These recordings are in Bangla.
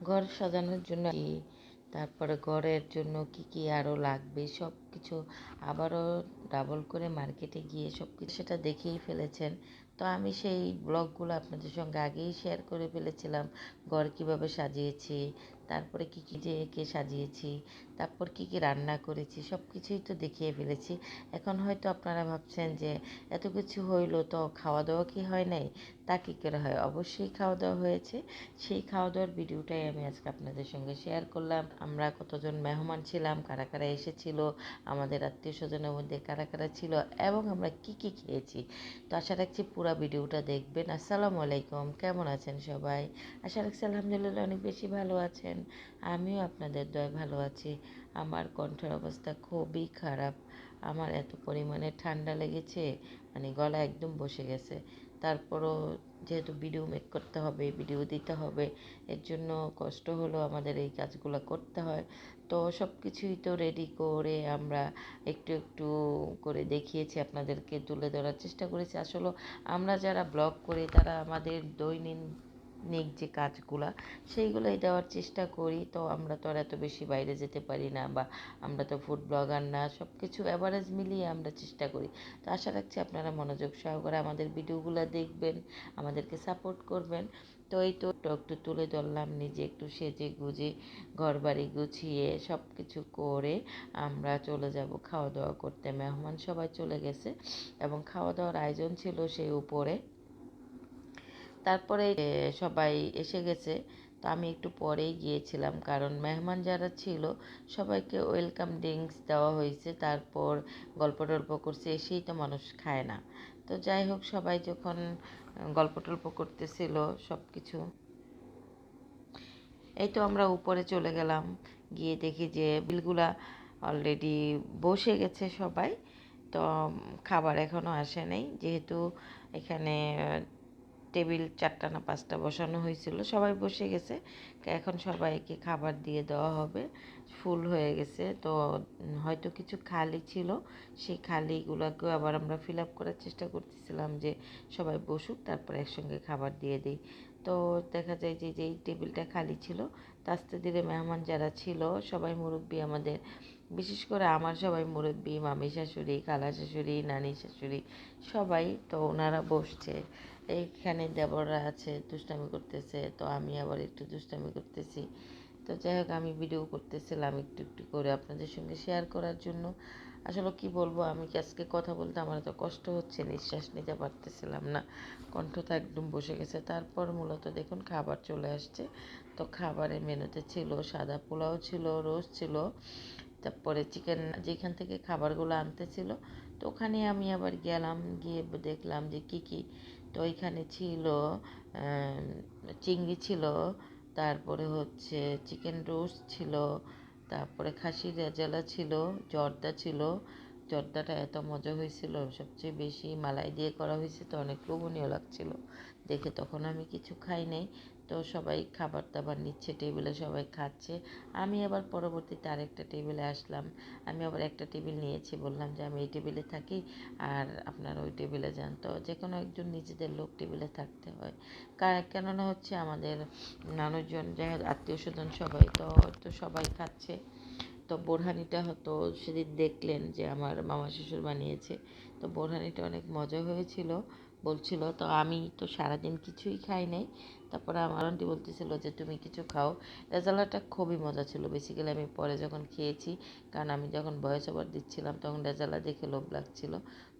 ঘর সাজানোর জন্য কি, তারপরে ঘরের জন্য কি কি আরও লাগবে সব কিছু আবারও ডাবল করে মার্কেটে গিয়ে সব কিছু সেটা দেখেই ফেলেছেন। তো আমি সেই ব্লগগুলো আপনাদের সঙ্গে আগেই শেয়ার করে ফেলেছিলাম, ঘর কীভাবে সাজিয়েছি তারপরে কী কী যে এঁকে সাজিয়েছি, তারপর কী কী রান্না করেছি, সব কিছুই তো দেখিয়ে ফেলেছি। এখন হয়তো আপনারা ভাবছেন যে এত কিছু হইল তো খাওয়া দাওয়া কি হয় নাই? তা কী করে হয়? অবশ্যই খাওয়া দাওয়া হয়েছে। সেই খাওয়া দাওয়ার ভিডিওটাই আমি আজকে আপনাদের সঙ্গে শেয়ার করলাম। আমরা কতজন মেহমান ছিলাম, কারা কারা এসেছিল, আমাদের আত্মীয় স্বজনের মধ্যে কারা কারা ছিল এবং আমরা কি কি খেয়েছি। তো আশা রাখছি পুরো ভিডিওটা দেখবেন। আসসালামু আলাইকুম। কেমন আছেন সবাই? আশা রাখছি আলহামদুলিল্লাহ অনেক বেশি ভালো আছেন। আমিও আপনাদের দয় ভালো আছি। আমার কণ্ঠের অবস্থা খুবই খারাপ। আমার এত পরিমাণে ঠান্ডা লেগেছে মানে গলা একদম বসে গেছে। তারপরও যেহেতু ভিডিও মেক করতে হবে, ভিডিও দিতে হবে, এর জন্য কষ্ট হলো আমাদের এই কাজগুলো করতে হয়। তো সব কিছুই তো রেডি করে আমরা একটু একটু করে দেখিয়েছি, আপনাদেরকে তুলে ধরার চেষ্টা করেছি। আসলে আমরা যারা ব্লগ করি, তারা আমাদের দৈনিক নিক যে কাজগুলা সেইগুলোই দেওয়ার চেষ্টা করি। তো আমরা তো আর এত বেশি বাইরে যেতে পারি না বা আমরা তো ফুড ব্লগার না সব কিছু অ্যাভারেজ মিলিয়ে আমরা চেষ্টা করি। তো আশা রাখছি আপনারা মনোযোগ সহকারে আমাদের ভিডিওগুলো দেখবেন, আমাদেরকে সাপোর্ট করবেন। তো এই তো একটু তুলে ধরলাম, নিজে একটু সেজে গুজে ঘর বাড়ি গুছিয়ে সব কিছু করে আমরা চলে যাব খাওয়া দাওয়া করতে। মেহমান সবাই চলে গেছে এবং খাওয়া দাওয়ার আয়োজন ছিল সেই উপরে। তারপরে সবাই এসে গেছে। তো আমি একটু পরেই গিয়েছিলাম, কারণ মেহমান যারা ছিল, সবাইকে ওয়েলকাম ড্রিঙ্কস দেওয়া হয়েছে। তারপর গল্প টল্প করছে, এসেই তো মানুষ খায় না। তো যাই হোক, সবাই যখন গল্প টল্প করতেছিল সব কিছু এই তো আমরা উপরে চলে গেলাম। গিয়ে দেখি যে বিলগুলা অলরেডি বসে গেছে সবাই। তো খাবার এখনও আসে নাই। যেহেতু এখানে টেবিল চারটা না পাঁচটা বসানো হয়েছিল, সবাই বসে গেছে। এখন সবাইকে খাবার দিয়ে দেওয়া হবে। ফুল হয়ে গেছে, তো হয়তো কিছু খালি ছিল। সেই খালিগুলোকেও আবার আমরা ফিল আপ করার চেষ্টা করতেছিলাম যে সবাই বসুক, তারপর একসঙ্গে খাবার দিয়ে দিই। তো দেখা যায় যে, যেই টেবিলটা খালি ছিল আস্তে ধীরে মেহমান যারা ছিল, সবাই মুরব্বী আমাদের, বিশেষ করে আমার সবাই মুরব্বী, মামি শাশুড়ি, খালা শাশুড়ি, নানি শাশুড়ি, সবাই তো ওনারা বসছে। এইখানে দেবররা আছে, দুষ্টামি করতেছে, তো আমি আবার একটু দুষ্টামি করতেছি। তো যাই হোক, আমি ভিডিও করতেছিলাম একটু একটু করে আপনাদের সঙ্গে শেয়ার করার জন্য। আসলে কি বলব, আমি আজকে কথা বলতে আমার এত কষ্ট হচ্ছে? নিঃশ্বাস নিতে পারতেছিলাম না। কণ্ঠটা একদম বসে গেছে। তারপর মূলত দেখুন, খাবার চলে আসছে। তো খাবারের মেনুতে ছিল, সাদা পোলাও ছিল রোস্ট ছিল। তারপরে চিকেন, যেখান থেকে খাবারগুলো আনতেছিল তো ওখানে আমি আবার গেলাম, গিয়ে দেখলাম যে কি কি তো ওইখানে ছিল চিংড়ি ছিল, তারপরে হচ্ছে চিকেন রোস্ট ছিল, তারপরে খাসির রেজালা ছিল, জর্দা ছিল। জর্দাটা এত মজা হয়েছিল, সবচেয়ে বেশি মালাই দিয়ে করা হয়েছে, তো অনেক লোভনীয় লাগছিল। দেখে তখন আমি কিছু খাই নাই। তো সবাই খাবার দাবার নিচ্ছে, টেবিলে সবাই খাচ্ছে। আমি আবার পরবর্তীতে আরেকটা টেবিলে আসলাম। আমি আবার একটা টেবিল নিয়েছি, বললাম যে আমি এই টেবিলে থাকি আর আপনারা ওই টেবিলে যান। তো যে কোনো একজন নিজেদের লোক টেবিলে থাকতে হয়। কেননা হচ্ছে আমাদের মানুষজন যাই আত্মীয় স্বজন সবাই, তো তো সবাই খাচ্ছে। তো বোরহানিটা হয়তো সেদিন দেখলেন যে আমার মামা শ্বশুর বানিয়েছে। তো বোরহানিটা অনেক মজা হয়েছিল। বলছিল, তো আমি তো সারাদিন কিছুই খাই নাই। তারপরে আমার আন্টি বলতেছিল যে, তুমি কিছু খাও। রেজালাটা খুবই মজা ছিল। বেসিক্যালি আমি পরে যখন খেয়েছি, কারণ আমি যখন বয়স ওভার দিচ্ছিলাম, তখন রেজালা দেখে লোভ লাগছিল।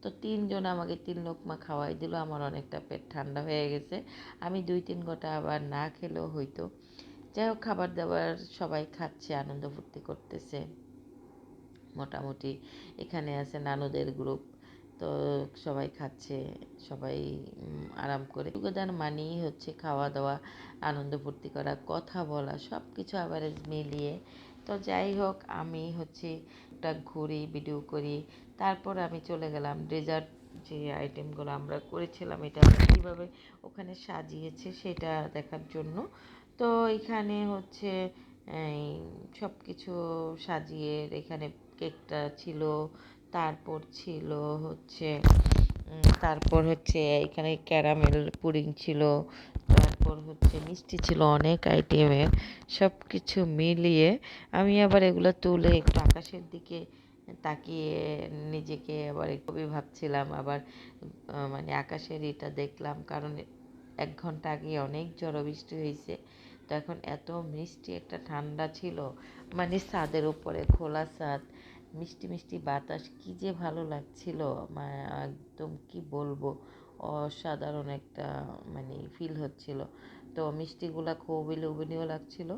তো তিনজন আমাকে তিন লোকমা খাওয়াই দিল। আমার অনেকটা পেট ঠান্ডা হয়ে গেছে। আমি দুই তিন গোটা আবার না খেলেও হইতো। যাই হোক, খাবার দাবার সবাই খাচ্ছে, আনন্দ ফুর্তি করতেছে। মোটামুটি এখানে আছে নানুদের গ্রুপ তো সবাই খাচ্ছে, সবাই আরাম করে। যোগদান মানেই হচ্ছে খাওয়া দাওয়া আনন্দ ফুর্তি করা, কথা বলা সব কিছু আবার মিলিয়ে। তো যাই হোক, আমি হচ্ছে একটা ঘুরি ভিডিও করি। তারপর আমি চলে গেলাম ডেজার্ট যে আইটেমগুলো আমরা করেছিলাম, এটা কীভাবে ওখানে সাজিয়েছে সেটা দেখার জন্য। তো এখানে হচ্ছে সব কিছু সাজিয়ে, এখানে কেকটা ছিল তারপর ছিল হচ্ছে তারপর হচ্ছে এখানে ক্যারামেল পুডিং ছিল, তারপর হচ্ছে মিষ্টি ছিল অনেক আইটেমের সব কিছু মিলিয়ে আমি আবার এগুলো তুলে একটু আকাশের দিকে তাকিয়ে নিজেকে আবার খুবই ভাবছিলাম, আবার মানে আকাশের এটা দেখলাম কারণ এক ঘণ্টা আগে অনেক ঝড় বৃষ্টি হয়েছে, তো এখন এত মিষ্টি একটা ঠান্ডা ছিল মানে ছাদের উপরে খোলা ছাদ মিষ্টি মিষ্টি বাতাস কি যে ভালো লাগছিল মানে একদম কি বলব, অসাধারণ একটা মানে ফিল হচ্ছিল। তো মিষ্টিগুলা খুবই লোভনীয় লাগছিল।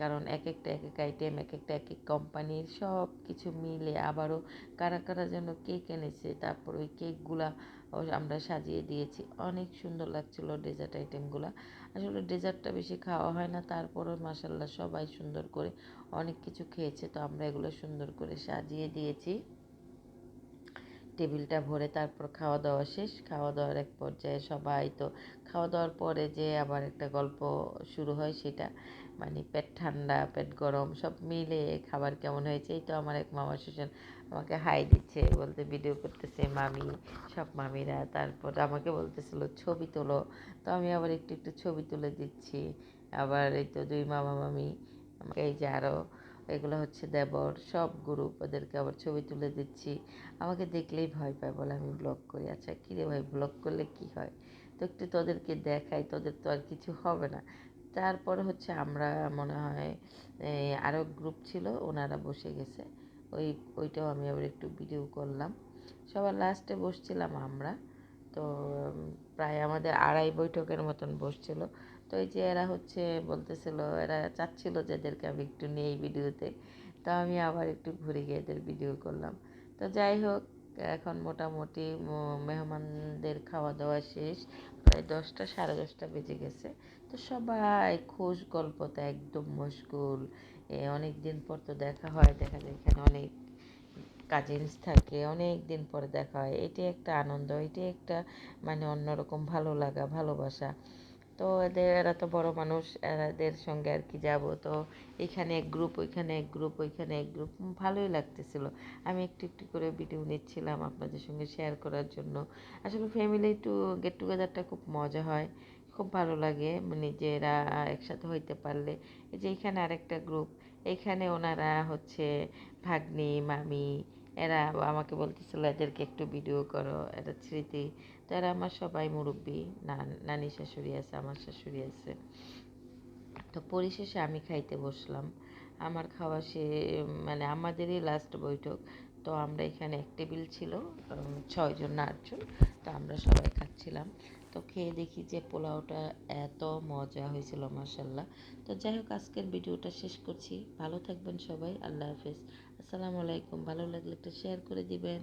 কারণ এক একটা এক এক আইটেম এক একটা এক এক কোম্পানির সব কিছু মিলে আবারও কারা কারা যেন কেক এনেছে, তারপর ওই কেকগুলা আমরা সাজিয়ে দিয়েছি। অনেক সুন্দর লাগছিল ডেজার্ট আইটেমগুলো আসলে ডেজার্টটা বেশি খাওয়া হয় না, তারপরও মাসাল্লাহ সবাই সুন্দর করে অনেক কিছু খেয়েছে, তো আমরা এগুলো সুন্দর করে সাজিয়ে দিয়েছি। টেবিলটা ভরে তারপর খাওয়া দাওয়া শেষ। খাওয়া দাওয়ার এক পর্যায়ে সবাই তো, খাওয়া দাওয়ার পরে যে আবার একটা গল্প শুরু হয় সেটা। মানে পেট ঠান্ডা, পেট গরম, সব মিলে খাবার কেমন হয়েছে? এই তো আমার এক মামা শ্বশুর আমাকে হাই দিচ্ছে, বলতে ভিডিও করতেছে, মামি, সব মামিরা। তারপর আমাকে বলতেছিল, ছবি তোলো। তো আমি আবার একটু একটু ছবি তুলে দিচ্ছি। আবার এই তো দুই মামা মামি, আমাকে এই যে আরও এগুলো হচ্ছে দেবর, সব গ্রুপ ওদেরকে আবার ছবি তুলে দিচ্ছি। আমাকে দেখলেই ভয় পায়, বলে, আমি ব্লগ করি। আচ্ছা কিরে ভাই ব্লগ করলে কি হয়? তো একটু তোদেরকে দেখাই, তোদের তো আর কিছু হবে না। তারপরে হচ্ছে আমরা মনে হয় আরও গ্রুপ ছিল, ওনারা বসে গেছে। ওই, ওইটাও আমি আবার একটু ভিডিও করলাম। সবার লাস্টে বসছিলাম আমরা। তো প্রায় আমাদের আড়াই বৈঠকের মতন বসছিল। তো এই যে এরা হচ্ছে বলতেছিল, এরা চাচ্ছিল যে এদেরকে আমি একটু নিয়ে এই ভিডিওতে তো আমি আবার একটু ঘুরে গিয়ে এদের ভিডিও করলাম। তো যাই হোক, এখন মোটামুটি মেহমানদের খাওয়া দাওয়া শেষ। প্রায় দশটা, সাড়ে দশটা বেজে গেছে। তো সবাই খোশ গল্পতে একদম মশগুল। অনেক দিন পর তো দেখা হয়, দেখা যায় এখানে অনেক কাজিনস থাকে অনেক দিন পরে দেখা হয়। এটি একটা আনন্দ এটি একটা মানে অন্যরকম ভালো লাগা, ভালোবাসা। তো এদের, এরা তো বড় মানুষ, এদের সঙ্গে আর কি যাব? তো এখানে এক গ্রুপ ওইখানে এক গ্রুপ ওইখানে এক গ্রুপ ভালোই লাগতেছিল। আমি একটু একটু করে ভিডিও নিচ্ছিলাম আপনাদের সঙ্গে শেয়ার করার জন্য। আসলে ফ্যামিলি টু গেট টুগেদারটা খুব মজা হয়। খুব ভালো লাগে নিজেরা একসাথে হইতে পারলে। এই যে এখানে আরেকটা গ্রুপ এখানে ওনারা হচ্ছে ভাগ্নি, মামি, এরা আমাকে বলতেছিল, এদেরকে একটু ভিডিও করো এটা স্মৃতি। তো এরা আমার সবাই মুরব্বী, নানি শাশুড়ি আছে, আমার শাশুড়ি আছে। তো পরিশেষে আমি খাইতে বসলাম। আমার খাওয়া সে মানে আমাদেরই লাস্ট বৈঠক। তো আমরা এখানে এক টেবিল ছিল ছয়জন না আটজন তো আমরা সবাই খাচ্ছিলাম। তো খেয়ে দেখি যে পোলাওটা এত মজা হয়েছিল মাসাল্লাহ তো যাই হোক, আজকের ভিডিওটা শেষ করছি। ভালো থাকবেন সবাই, আল্লাহ হাফেজ। আসসালামু আলাইকুম। ভালো লাগলে একটু শেয়ার করে দিবেন।